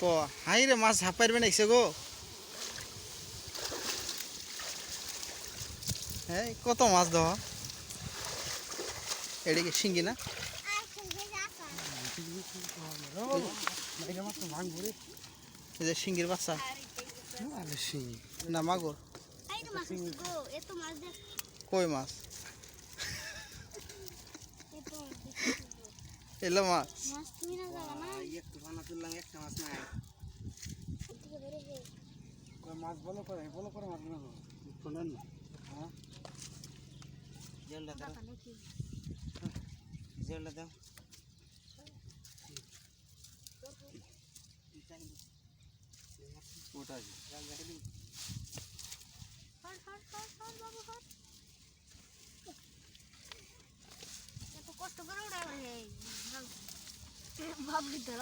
ক হাই রে মাছ ঝাপাইর বানাইছে গো? হ্যাঁ কত মাছ দেওয়া এদিকে শিঙ্গি না? যে শিঙ্গির বাচ্চা। না মাগুর। কই মাছ? এলো মাছ। মাছ বলো করে বলো করে মাছ না জলটা দাও জলটা দাও। ওটা ভাবলি তো